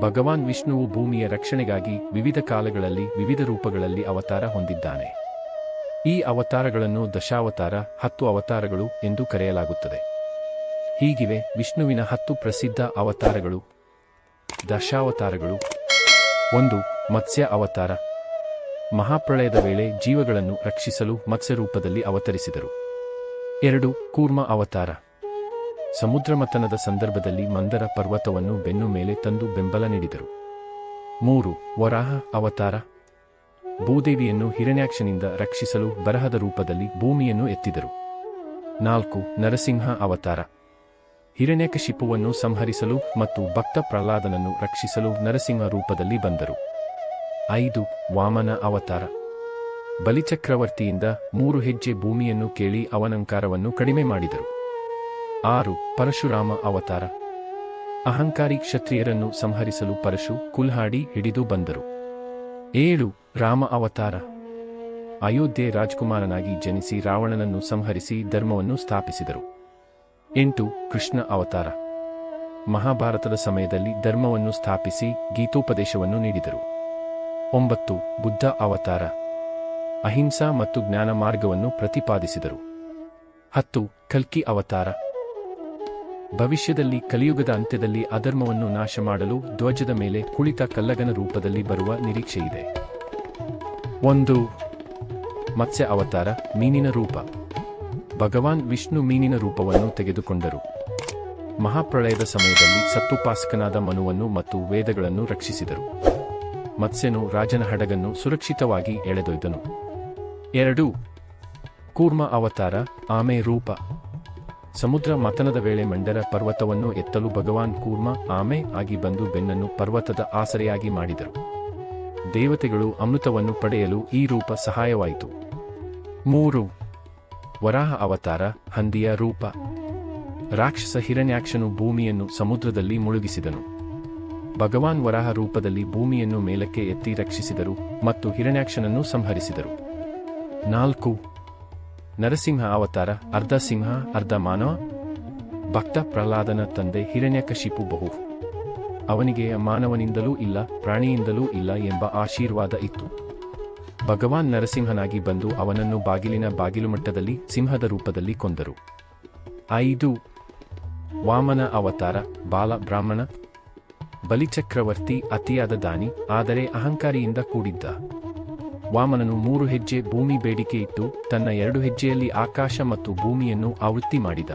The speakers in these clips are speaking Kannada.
ಭಗವಾನ್ ವಿಷ್ಣುವು ಭೂಮಿಯ ರಕ್ಷಣೆಗಾಗಿ ವಿವಿಧ ಕಾಲಗಳಲ್ಲಿ, ವಿವಿಧ ರೂಪಗಳಲ್ಲಿ ಅವತಾರ ಹೊಂದಿದ್ದಾನೆ. ಈ ಅವತಾರಗಳನ್ನು ದಶಾವತಾರ, ಹತ್ತು ಅವತಾರಗಳು ಎಂದು ಕರೆಯಲಾಗುತ್ತದೆ. ಹೀಗಿವೆ ವಿಷ್ಣುವಿನ ಹತ್ತು ಪ್ರಸಿದ್ಧ ಅವತಾರಗಳು. ದಶಾವತಾರಗಳು. ಒಂದು, ಮತ್ಸ್ಯ ಅವತಾರ. ಮಹಾಪ್ರಳಯದ ವೇಳೆ ಜೀವಗಳನ್ನು ರಕ್ಷಿಸಲು ಮತ್ಸ್ಯರೂಪದಲ್ಲಿ ಅವತರಿಸಿದರು. ಎರಡು, ಕೂರ್ಮ ಅವತಾರ. ಸಮುದ್ರ ಮಥನದ ಸಂದರ್ಭದಲ್ಲಿ ಮಂದರ ಪರ್ವತವನ್ನು ಬೆನ್ನು ಮೇಲೆ ತಂದು ಬೆಂಬಲ ನೀಡಿದರು. ಮೂರು, ವರಾಹ ಅವತಾರ. ಭೂದೇವಿಯನ್ನು ಹಿರಣ್ಯಾಕ್ಷನಿಂದ ರಕ್ಷಿಸಲು ಬರಹದ ರೂಪದಲ್ಲಿ ಭೂಮಿಯನ್ನು ಎತ್ತಿದರು. ನಾಲ್ಕು, ನರಸಿಂಹ ಅವತಾರ. ಹಿರಣ್ಯಕಶಿಪುವನ್ನು ಸಂಹರಿಸಲು ಮತ್ತು ಭಕ್ತ ಪ್ರಹ್ಲಾದನನ್ನು ರಕ್ಷಿಸಲು ನರಸಿಂಹ ರೂಪದಲ್ಲಿ ಬಂದರು. ಐದು, ವಾಮನ ಅವತಾರ. ಬಲಿಚಕ್ರವರ್ತಿಯಿಂದ ಮೂರು ಹೆಜ್ಜೆ ಭೂಮಿಯನ್ನು ಕೇಳಿ ಅವನಂಕಾರವನ್ನು ಕಡಿಮೆ ಮಾಡಿದರು. ಆರು, ಪರಶುರಾಮ ಅವತಾರ. ಅಹಂಕಾರಿ ಕ್ಷತ್ರಿಯರನ್ನು ಸಂಹರಿಸಲು ಪರಶು ಕುಲ್ಹಾಡಿ ಹಿಡಿದು ಬಂದರು. ಏಳು, ರಾಮ ಅವತಾರ. ಅಯೋಧ್ಯೆ ರಾಜ್ಕುಮಾರನಾಗಿ ಜನಿಸಿ ರಾವಣನನ್ನು ಸಂಹರಿಸಿ ಧರ್ಮವನ್ನು ಸ್ಥಾಪಿಸಿದರು. ಎಂಟು, ಕೃಷ್ಣ ಅವತಾರ. ಮಹಾಭಾರತದ ಸಮಯದಲ್ಲಿ ಧರ್ಮವನ್ನು ಸ್ಥಾಪಿಸಿ ಗೀತೋಪದೇಶವನ್ನು ನೀಡಿದರು. ಒಂಬತ್ತು, ಬುದ್ಧ ಅವತಾರ. ಅಹಿಂಸಾ ಮತ್ತು ಜ್ಞಾನ ಮಾರ್ಗವನ್ನು ಪ್ರತಿಪಾದಿಸಿದರು. ಹತ್ತು, ಕಲ್ಕಿ ಅವತಾರ. ಭವಿಷ್ಯದಲ್ಲಿ ಕಲಿಯುಗದ ಅಂತ್ಯದಲ್ಲಿ ಅಧರ್ಮವನ್ನು ನಾಶ ಮಾಡಲು ಧ್ವಜದ ಮೇಲೆ ಕುಳಿತ ಕಲ್ಲಗನ ರೂಪದಲ್ಲಿ ಬರುವ ನಿರೀಕ್ಷೆಯಿದೆ ಒಂದು, ಮತ್ಸ್ಯ ಅವತಾರ, ಮೀನಿನ ರೂಪ. ಭಗವಾನ್ ವಿಷ್ಣು ಮೀನಿನ ರೂಪವನ್ನು ತೆಗೆದುಕೊಂಡರು. ಮಹಾಪ್ರಳಯದ ಸಮಯದಲ್ಲಿ ಸತ್ತುಪಾಸಕನಾದ ಮನುವನ್ನು ಮತ್ತು ವೇದಗಳನ್ನು ರಕ್ಷಿಸಿದರು. ಮತ್ಸ್ಯನು ರಾಜನ ಹಡಗನ್ನು ಸುರಕ್ಷಿತವಾಗಿ ಎಳೆದೊಯ್ದನು. ಎರಡು, ಕೂರ್ಮ ಅವತಾರ, ಆಮೆ ರೂಪ. ಸಮುದ್ರ ಮಥನದ ವೇಳೆ ಮಂಡರ ಪರ್ವತವನ್ನು ಎತ್ತಲು ಭಗವಾನ್ ಕೂರ್ಮ ಆಮೆ ಆಗಿ ಬಂದು ಬೆನ್ನನ್ನು ಪರ್ವತದ ಆಸರೆಯಾಗಿ ಮಾಡಿದರು. ದೇವತೆಗಳು ಅಮೃತವನ್ನು ಪಡೆಯಲು ಈ ರೂಪ ಸಹಾಯವಾಯಿತು. ಮೂರು, ವರಾಹ ಅವತಾರ ಹಂದಿಯ ರೂಪ. ರಾಕ್ಷಸ ಹಿರಣ್ಯಾಕ್ಷನು ಭೂಮಿಯನ್ನು ಸಮುದ್ರದಲ್ಲಿ ಮುಳುಗಿಸಿದನು. ಭಗವಾನ್ ವರಾಹ ರೂಪದಲ್ಲಿ ಭೂಮಿಯನ್ನು ಮೇಲಕ್ಕೆ ಎತ್ತಿ ರಕ್ಷಿಸಿದರು ಮತ್ತು ಹಿರಣ್ಯಾಕ್ಷನನ್ನು ಸಂಹರಿಸಿದರು. ನಾಲ್ಕು ನರಸಿಂಹ ಅವತಾರ, ಅರ್ಧ ಸಿಂಹ, ಅರ್ಧ ಮಾನವ. ಭಕ್ತ ಪ್ರಹ್ಲಾದನ ತಂದೆ ಹಿರಣ್ಯಕಶಿಪು ಬಹು. ಅವನಿಗೆ ಮಾನವನಿಂದಲೂ ಇಲ್ಲ, ಪ್ರಾಣಿಯಿಂದಲೂ ಇಲ್ಲ ಎಂಬ ಆಶೀರ್ವಾದ ಇತ್ತು. ಭಗವಾನ್ ನರಸಿಂಹನಾಗಿ ಬಂದು ಅವನನ್ನು ಬಾಗಿಲಿನ ಬಾಗಿಲು ಮಟ್ಟದಲ್ಲಿ ಸಿಂಹದ ರೂಪದಲ್ಲಿ ಕೊಂದರು. ಐದು. ವಾಮನ ಅವತಾರ, ಬಾಲ ಬ್ರಾಹ್ಮಣ. ಬಲಿಚಕ್ರವರ್ತಿ, ಅತಿಯಾದ ದಾನಿ, ಆದರೆ ಅಹಂಕಾರಿಯಿಂದ ಕೂಡಿದ್ದ. ವಾಮನನು ಮೂರು ಹೆಜ್ಜೆ ಭೂಮಿ ಬೇಡಿಕೆ ಇಟ್ಟು ತನ್ನ ಎರಡು ಹೆಜ್ಜೆಯಲ್ಲಿ ಆಕಾಶ ಮತ್ತು ಭೂಮಿಯನ್ನು ಆವೃತ್ತಿ ಮಾಡಿದ.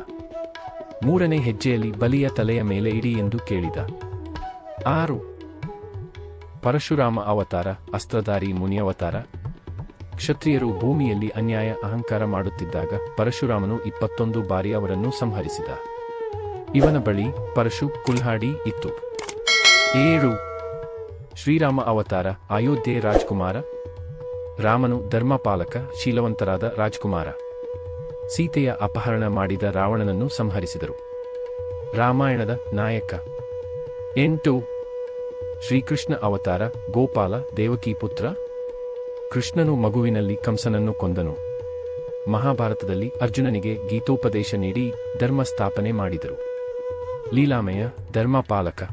ಮೂರನೇ ಹೆಜ್ಜೆಯಲ್ಲಿ ಬಲಿಯ ತಲೆಯ ಮೇಲೆ ಇಡಿ ಎಂದು ಕೇಳಿದ. ಆರು. ಪರಶುರಾಮ ಅವತಾರ, ಅಸ್ತ್ರಧಾರಿ, ಮುನಿಯವತಾರ. ಕ್ಷತ್ರಿಯರು ಭೂಮಿಯಲ್ಲಿ ಅನ್ಯಾಯ, ಅಹಂಕಾರ ಮಾಡುತ್ತಿದ್ದಾಗ ಪರಶುರಾಮನು ಇಪ್ಪತ್ತೊಂದು ಬಾರಿ ಅವರನ್ನು ಸಂಹರಿಸಿದ. ಇವನ ಬಳಿ ಪರಶು, ಕುಲ್ಹಾಡಿ ಇತ್ತು. ಏಳು. ಶ್ರೀರಾಮ ಅವತಾರ, ಅಯೋಧ್ಯೆ ರಾಜ್ಕುಮಾರ. ರಾಮನು ಧರ್ಮಪಾಲಕ, ಶೀಲವಂತರಾದ ರಾಜ್ಕುಮಾರ. ಸೀತೆಯ ಅಪಹರಣ ಮಾಡಿದ ರಾವಣನನ್ನು ಸಂಹರಿಸಿದರು. ರಾಮಾಯಣದ ನಾಯಕ. ಎಂಟು. ಶ್ರೀಕೃಷ್ಣ ಅವತಾರ, ಗೋಪಾಲ ದೇವಕೀಪುತ್ರ ಕೃಷ್ಣನು ಮಗುವಿನಲ್ಲಿ ಕಂಸನನ್ನು ಕೊಂದನು. ಮಹಾಭಾರತದಲ್ಲಿ ಅರ್ಜುನನಿಗೆ ಗೀತೋಪದೇಶ ನೀಡಿ ಧರ್ಮ ಸ್ಥಾಪನೆ ಮಾಡಿದರು. ಲೀಲಾಮಯ, ಧರ್ಮಪಾಲಕ.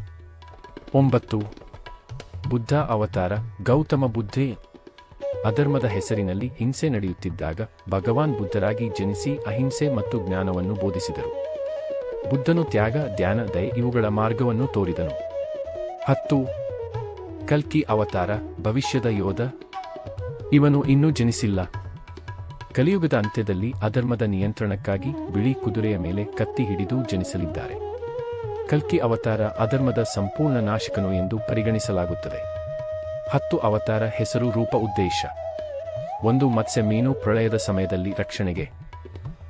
ಒಂಬತ್ತು. ಬುದ್ಧ ಅವತಾರ, ಗೌತಮ ಬುದ್ಧೇ. ಅಧರ್ಮದ ಹೆಸರಿನಲ್ಲಿ ಹಿಂಸೆ ನಡೆಯುತ್ತಿದ್ದಾಗ ಭಗವಾನ್ ಬುದ್ಧರಾಗಿ ಜನಿಸಿ ಅಹಿಂಸೆ ಮತ್ತು ಜ್ಞಾನವನ್ನು ಬೋಧಿಸಿದರು. ಬುದ್ಧನು ತ್ಯಾಗ, ಧ್ಯಾನ, ದಯ ಇವುಗಳ ಮಾರ್ಗವನ್ನು ತೋರಿದನು. ಹತ್ತು, ಕಲ್ಕಿ ಅವತಾರ, ಭವಿಷ್ಯದ ಯೋಧ. ಇವನು ಇನ್ನೂ ಜನಿಸಿಲ್ಲ. ಕಲಿಯುಗದ ಅಂತ್ಯದಲ್ಲಿ ಅಧರ್ಮದ ನಿಯಂತ್ರಣಕ್ಕಾಗಿ ಬಿಳಿ ಕುದುರೆಯ ಮೇಲೆ ಕತ್ತಿ ಹಿಡಿದು ಜನಿಸಲಿದ್ದಾರೆ. ಕಲ್ಕಿ ಅವತಾರ ಅಧರ್ಮದ ಸಂಪೂರ್ಣ ನಾಶಕನು ಎಂದು ಪರಿಗಣಿಸಲಾಗುತ್ತದೆ. ಹತ್ತು ಅವತಾರ ಹೆಸರು ರೂಪ ಉದ್ದೇಶ. ಒಂದು ಮತ್ಸ್ಯ ಮೀನು ಪ್ರಳಯದ ಸಮಯದಲ್ಲಿ ರಕ್ಷಣೆಗೆ.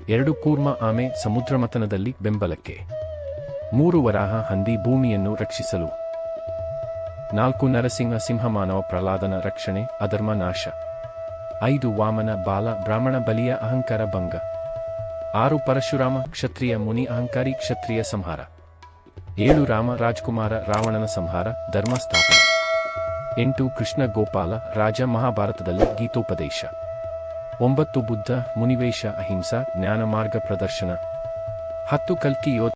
ಎರಡು ಕೂರ್ಮ ಆಮೆ ಸಮುದ್ರ ಮತನದಲ್ಲಿ ಬೆಂಬಲಕ್ಕೆ. ಮೂರು ವರಾಹ ಹಂದಿ ಭೂಮಿಯನ್ನು ರಕ್ಷಿಸಲು. ನಾಲ್ಕು ನರಸಿಂಹ ಸಿಂಹ ಮಾನವ ಪ್ರಹ್ಲಾದನ ರಕ್ಷಣೆ ಅಧರ್ಮ ನಾಶ. ಐದು ವಾಮನ ಬಾಲ ಬ್ರಾಹ್ಮಣ ಬಲಿಯ ಅಹಂಕಾರ ಭಂಗ. ಆರು ಪರಶುರಾಮ ಕ್ಷತ್ರಿಯ ಮುನಿ ಅಹಂಕಾರಿ ಕ್ಷತ್ರಿಯ ಸಂಹಾರ. ಏಳು ರಾಮ ರಾಜ್ಕುಮಾರ ರಾವಣನ ಸಂಹಾರ ಧರ್ಮ ಸ್ಥಾಪನೆ. ಎಂಟು ಕೃಷ್ಣ ಗೋಪಾಲ ರಾಜ ಮಹಾಭಾರತದಲ್ಲಿ ಗೀತೋಪದೇಶ. ಒಂಬತ್ತು ಬುದ್ಧ ಮುನಿವೇಶ ಅಹಿಂಸಾ, ಜ್ಞಾನ ಮಾರ್ಗ ಪ್ರದರ್ಶನ. ಹತ್ತು ಕಲ್ಕಿ ಯೋಧ